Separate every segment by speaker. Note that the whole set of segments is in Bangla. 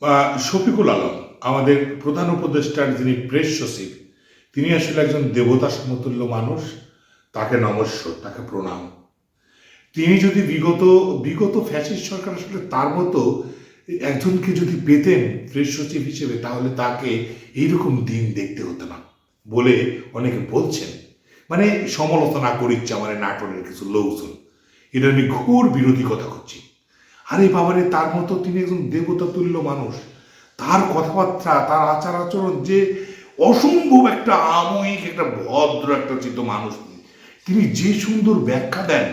Speaker 1: বা শফিকুল আলম, আমাদের প্রধান উপদেষ্টার যিনি প্রেস সচিব, তিনি আসলে একজন দেবতা সমতুল্য মানুষ, তাকে নমস্য, তাকে প্রণাম। তিনি যদি বিগত বিগত ফ্যাসিস্ট সরকার আসলে তার মতো একজনকে যদি পেতেন প্রেস সচিব হিসেবে, তাহলে তাকে এইরকম দিন দেখতে হতো না বলে অনেকে বলছেন। মানে সমালোচনা করিচ্ছে আমার এই নাটোরের কিছু লোকজন। এটা আমি ঘোর বিরোধী কথা করছি। আরে বাবারে, তার মতো তিনি একজন দেবতা তুল্য মানুষ। তার কথাবার্তা, তার আচার আচরণ যে অসম্ভব একটা আময়িক একটা ভদ্র একটা চিত্ত মানুষ। তিনি যে সুন্দর ব্যাখ্যা দেন,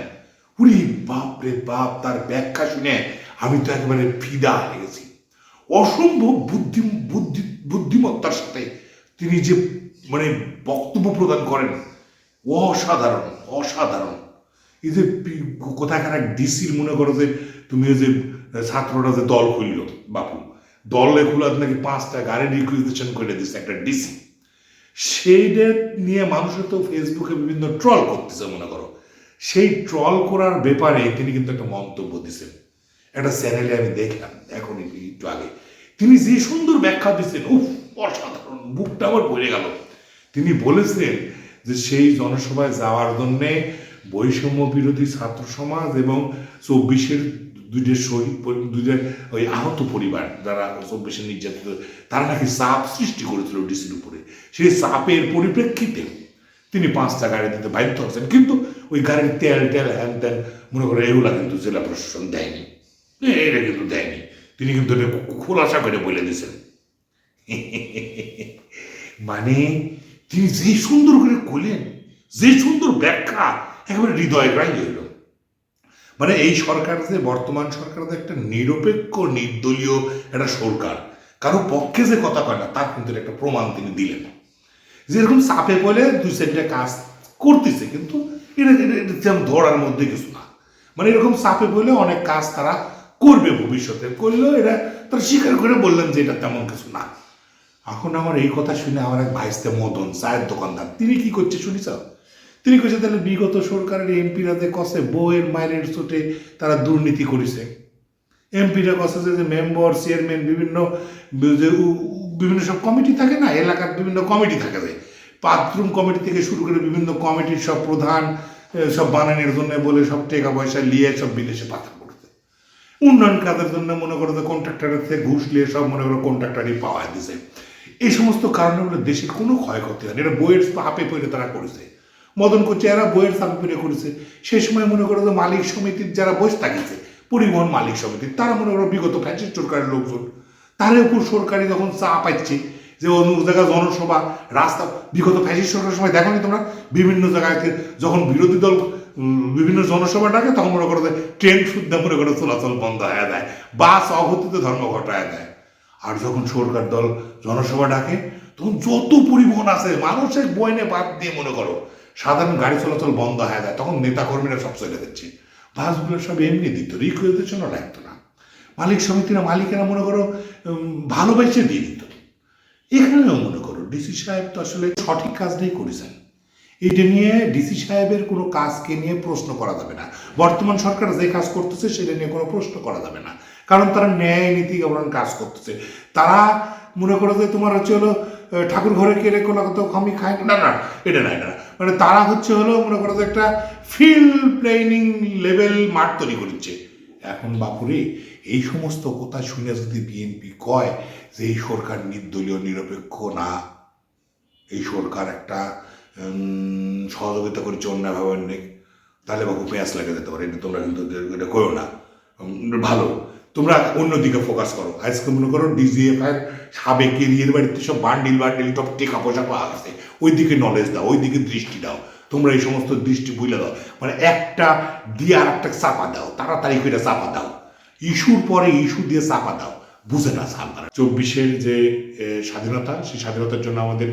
Speaker 1: উরি বাপ রে বাপ, তার ব্যাখ্যা শুনে আমি তো একেবারে ফিদা হয়ে গেছি। অসম্ভব বুদ্ধি বুদ্ধি, বুদ্ধিমত্তার সাথে তিনি যে মানে বক্তব্য প্রদান করেন, অসাধারণ অসাধারণ। এই যে কোথাকার এক ডিসির মনে করো যে তুমি ওই যে ছাত্ররা যে দল খুললো, বাপু। দলে খুলার নাকি পাঁচটা গাড়ি রিকুইজিশন করে দিচ্ছে একটা ডিসি। সেইটা নিয়ে মানুষের তো ফেসবুকে বিভিন্ন ট্রল করতেছে মনে করো। সেই ট্রল করার ব্যাপারে তিনি কিন্তু একটা মন্তব্য দিচ্ছেন একটা চ্যানেলে আমি দেখলাম, এখন একটু আগে। তিনি যে সুন্দর ব্যাখ্যা দিচ্ছেন উফ, অসাধারণ, বুকটা আমার পড়ে গেল। তিনি বলেছেন যে সেই জনসভায় যাওয়ার জন্যে বৈষম্য বিরোধী ছাত্র সমাজ এবং চব্বিশের দুইটা শহীদ দুইটা ওই আহত পরিবার যারা চব্বিশের নির্যাতিত, তারা নাকি চাপ সৃষ্টি করেছিল ডিসির উপরে। সেই চাপের পরিপ্রেক্ষিতে তিনি পাঁচটা গাড়ি দিতে বাধ্য হচ্ছেন কিন্তু ওই গাড়ির তেল টেল হ্যান ত্যান, মনে করে এগুলা কিন্তু জেলা প্রশাসন দেয়নি। এটা কিন্তু দেয়নি। তিনি কিন্তু এটা খোলাসা করে বলে দিয়েছেন। মানে তিনি যে সুন্দর করে করলেন যে সুন্দর ব্যাখ্যা একেবারে হৃদয় গ্রাহী হইল মানে এই সরকার যে বর্তমান সরকার যে একটা নিরপেক্ষ, নির্দলীয় একটা সরকার। কারও পক্ষে যে কথা কয় না, তার কিন্তু একটা প্রমাণ তিনি দিলেন। যেরকম চাপে পড়ে দুই সাইডটা কাজ করতেছে, কিন্তু এটা এটা ধরার মধ্যে কিছু না। মানে এরকম চাপে পড়লে অনেক কাজ তারা করবে ভবিষ্যতে। করলেও এটা তারা স্বীকার করে বললেন যে এটা তেমন কিছু না। এখন আমার এই কথা শুনে আমার এক ভাইস্তে মদন, চায়ের দোকানদার, তিনি কি করছে শুনিস তিনি কইছে, তাহলে বিগত সরকারের এমপিরা যে কষে বউয়ের মায়ের চোটে তারা দুর্নীতি করেছে। এমপিরা কষে যে মেম্বার, চেয়ারম্যান, বিভিন্ন যে বিভিন্ন সব কমিটি থাকে না, এলাকার বিভিন্ন কমিটি থাকে যে, বাথরুম কমিটি থেকে শুরু করে বিভিন্ন কমিটির সব প্রধান সব বানানোর জন্য বলে সব টাকা পয়সা নিয়ে সব বিদেশে পাচার করতে উন্নয়ন কাজের জন্য মনে করো যে কন্ট্রাক্টরের থেকে ঘুষ নিয়ে সব মনে করো কন্ট্রাক্টারই পাওয়া দিছে। এই সমস্ত কারণে দেশের কোনো ক্ষয়ক্ষতি হয় না এটা বইয়ের হাপে পড়ে তারা করেছে। মদন এরা বইয়ের পড়ে করেছে। সেই সময় মনে করো যে মালিক সমিতির যারা বসে থাকিছে, পরিবহন মালিক সমিতি তারা মনে করো বিগত ফ্যাসিস্ট সরকারের লোকজন। তার উপর সরকারি যখন চা পাচ্ছে যে অন্য জায়গায় জনসভা, রাস্তা, বিগত ফ্যাসিস্ট সরকারের সময় দেখো তোমরা? বিভিন্ন জায়গায় যখন বিরোধী দল বিভিন্ন জনসভা ডাকে, তখন মনে করো ট্রেন শুদ্ধ মনে করো চলাচল বন্ধ হয়ে যায়, বাস অঘটিত ধর্ম ঘটায় দেয়। আর যখন সরকার দল জনসভা ডাকে, তখন যত পরিবহন আছে, মানুষের বইনে বাদ দিয়ে মনে করো সাধারণ গাড়ি চলাচল বন্ধ হয়ে যায়, তখন নেতাকর্মীরা সব চলে দিচ্ছে বাসগুলো সব এমনি দিত রিকুয়েশনও লাগতো না। মালিক সমিতিরা, মালিকেরা মনে করো ভালোবেসে দিয়ে দিত। এখানেও মনে করো, ডিসি সাহেব তো আসলে সঠিক কাজটাই করেছেন। এটা নিয়ে ডিসি সাহেবের কোনো কাজকে নিয়ে প্রশ্ন করা যাবে না। বর্তমান সরকার যে কাজ করতেছে, সেটা নিয়ে কোনো প্রশ্ন করা যাবে না। কারণ তারা ন্যায় নীতি গঠন কাজ করতেছে। তারা মনে করো যে তোমার হচ্ছে হলো ঠাকুর ঘরে কেড়ে কোনো কত খামি খায় না না এটা না এটা না। মানে তারা হচ্ছে হলো, মনে করো একটা ফিল্ড প্লেনিং লেভেল মাঠ তৈরি করছে। এখন বাপুরে, এই সমস্ত কথা শুনে যদি বিএনপি কয় যে এই সরকার নির্দলীয়, নিরপেক্ষ না, এই সরকার একটা সহযোগিতা করছে অন্যভাবে অনেক তাহলে বাবু পেঁয়াজ লাগে যেতে পারে। এটা তোমরা কিন্তু এটা করো না। ভালো। তোমরা অন্যদিকে ফোকাস করো। আজকে মনে করো ডিজিএফ এর সাবেক এরিয়ার বাড়িতে সব বান্ডিল বান্ডিল সব টেকা পয়সা পাওয়া ওই দিকে নলেজ দাও ওই দিকে দৃষ্টি দাও। তোমরা এই সমস্ত দৃষ্টি বুঝলে দাও। মানে একটা দিয়ে আর একটা চাপা দাও, তাড়াতাড়ি করে চাপা দাও। ইস্যুর পরে ইস্যু দিয়ে চাপা দাও। বুঝে না সালমারা চব্বিশের যে স্বাধীনতা, সেই স্বাধীনতার জন্য আমাদের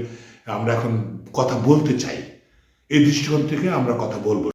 Speaker 1: আমরা এখন কথা বলতে চাই। এই দৃষ্টিকোণ থেকে আমরা কথা বলব।